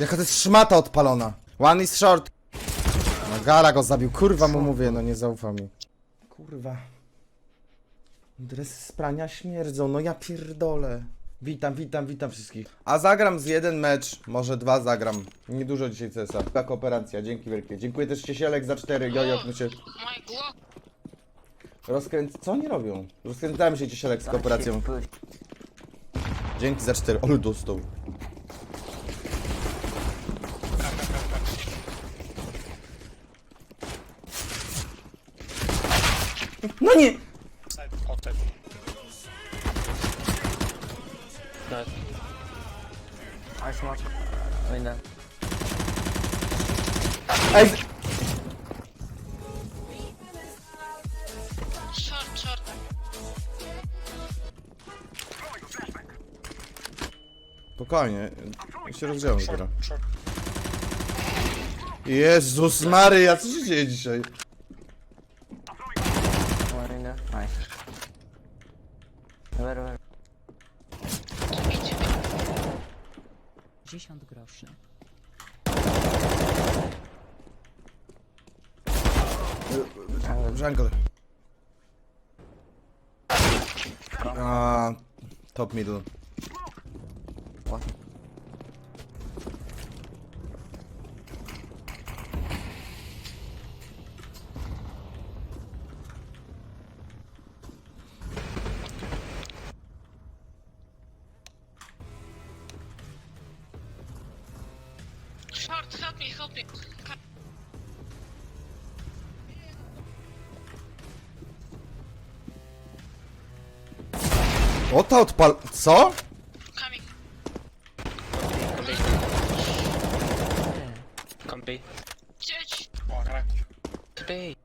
Jaka to jest szmata odpalona. One is short. No Gala go zabił. Kurwa mu mówię, no nie zaufał mi. Kurwa. Dresy z prania śmierdzą, no ja pierdolę. Witam, witam, witam wszystkich. A zagram z jeden mecz, może dwa zagram. Niedużo dzisiaj CSa. Taka kooperacja, dzięki wielkie. Dziękuję też Ciesielek za cztery, jojo, my się rozkręc... Co oni robią? Rozkręcałem się Ciesielek z kooperacją. Dzięki za cztery. Olu dostał. No nie! Outside. Nice. I smoke. Window. Ej! z- Short, short. Spokojnie, ja się rozgrzałem dopiero. Short. Jezus Maryja, co się dzieje dzisiaj? One window. Nice. Where, where? 50 groszy. Jungle. A, top middle. O ta odpal... Co? Coming. Come B. Oh. B.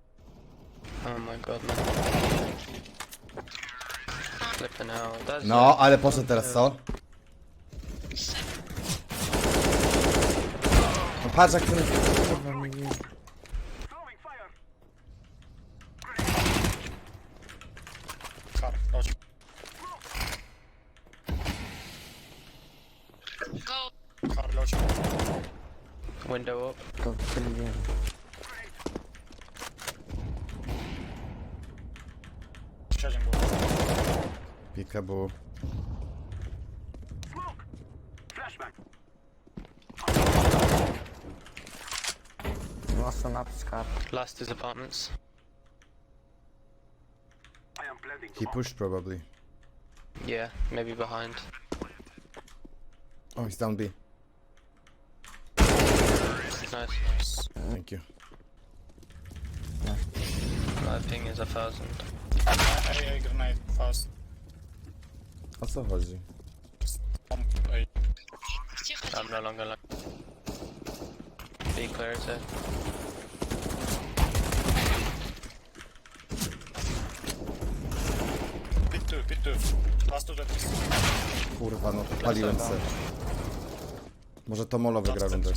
Oh my god, man. Flipping out. That's No, ale poszedł teraz, co? Patrz jak ten... Kurwa, mi nie- Car. Dodge. Go. Car dodge. window up. Go to the window. Charging ball. Peekaboo. Lost on his. Last is apartments. He pushed probably. Yeah, maybe behind. Oh, he's down B. Nice. Thank you. My ping is a thousand. I, I grenade fast. What's co chodzi? I'm no longer like. Be clear, sir. tył. no to paliłem se. Może to molo wygra rundę.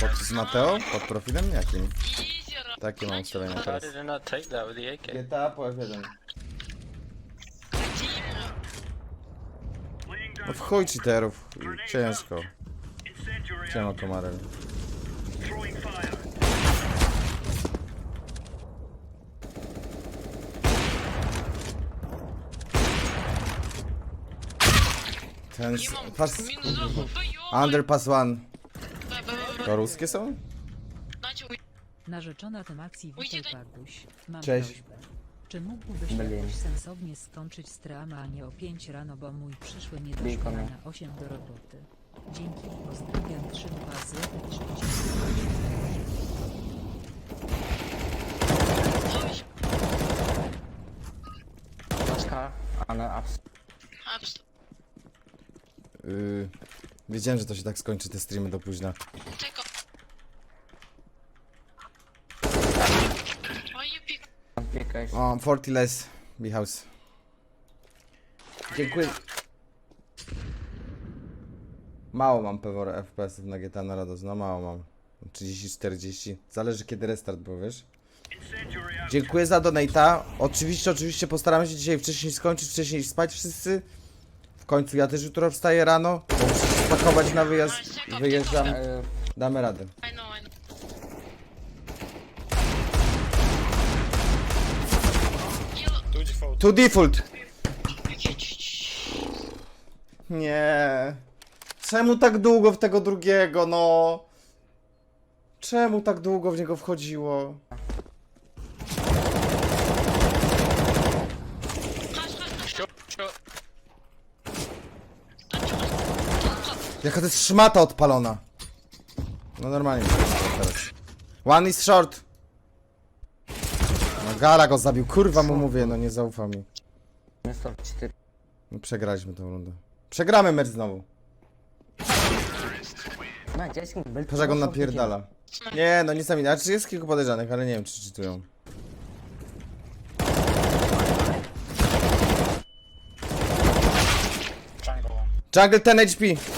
Pod z Mateo? Pod profilem jakim? Takie mam ustawienia teraz. How? GTA po F1. No w chuj cheaterów. Ciężko. Siema Throwing fire. Ten Nie mam pas... Underpass One. To ruskie są? Narzeczona tym akcji witaj Ujdzie- Mam Cześć. prośbę. Czy mógłbyś jakoś sensownie skończyć streama, a nie o 5 rano, bo mój przyszły nie do na 8 do roboty. Dzięki, pozdrawiam, trzy bazy, Paczka, ale abs... Abs- Yy, wiedziałem, że to się tak skończy, te streamy do późna. Pick? Because O, 40 less. B-house. Dziękuję. Mało mam pewora FPS-ów na GTA Narodos, no mało mam. 30-40. Zależy kiedy restart był, wiesz? Dziękuję za donata. Oczywiście, oczywiście postaramy się dzisiaj wcześniej skończyć, wcześniej spać wszyscy. W końcu ja też jutro wstaję rano, bo muszę spakować na wyjazd. Wyjeżdżam. E, Damy radę. I know, I know. Heal. Two default. To default. Nie. Czemu tak długo w tego drugiego, no? Czemu tak długo w niego wchodziło? Jaka to jest szmata odpalona. No normalnie. Teraz. One is short. No Gara go zabił, kurwa mu mówię, no nie zaufał mi. Miasto 4. No, przegraliśmy tą rundę. Przegramy mecz znowu. Na, on napierdala. Nie, no nie sami. Znaczy jest kilku podejrzanych, ale nie wiem czy czytują. Jungle 10 HP.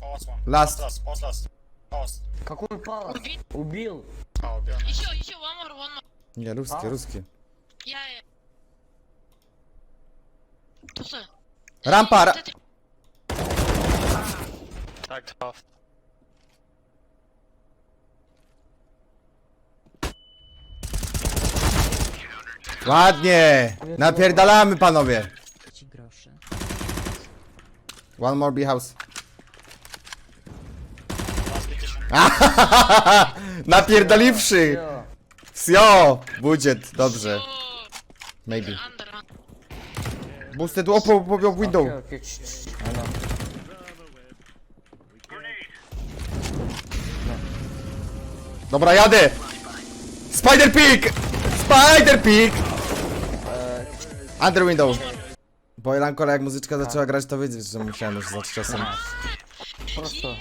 Pause one. Last. Pause last. Pause last. Pause. Какой палас? Убит. Убил. Oh, убил. Еще, еще, one more, one more. Nie, ruskie, ruskie. Я, я. Туса. Rampa! Ra Вот это- Tagged half. Ładnie! Napierdalamy panowie! Ci groszy. One more B house. Napierdoliwszy! Sio! Budget, dobrze. Maybe. Boosted, opo, pobił window. Dobra, jadę! Spider Pig! Spider Pig! Under window. Bo Elankola jak muzyczka zaczęła grać, to wiedzieć, że musiałem już zacząć czasem. Prosto.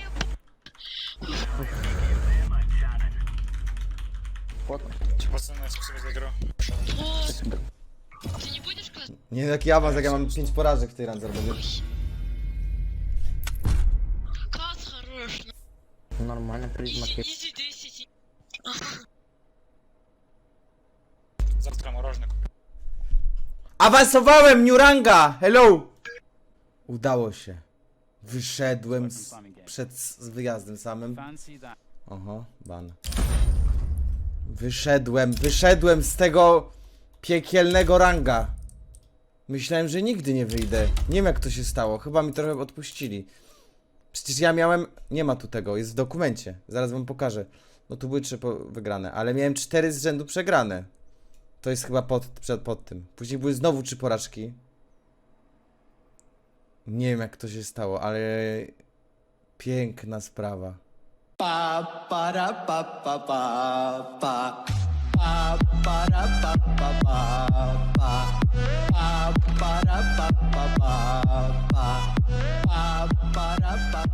Вот. Пацаны, спасибо за игру. Вот. Ты не будешь класть? Nie wiem jaki awans, jak ja mam 5 porażek w tej randze, będzie. Класс хорош. Нормально, призма. Изи, изи, десять. Завтра мороженое куплю. Awansowałem, new ranga! Hello! Udało się. Wyszedłem z, przed z wyjazdem samym. Oho, ban. Wyszedłem, wyszedłem z tego piekielnego ranga. Myślałem, że nigdy nie wyjdę. Nie wiem jak to się stało, chyba mi trochę odpuścili. Przecież ja miałem, nie ma tu tego, jest w dokumencie. Zaraz wam pokażę. No tu były trzy wygrane, ale miałem cztery z rzędu przegrane. To jest chyba pod, przed, pod tym. Później były znowu trzy porażki. Nie wiem jak to się stało, ale piękna sprawa. Pa pa da pa pa pa pa. Pa pa da pa pa pa pa. Pa pa da pa pa pa pa. Pa pa da pa.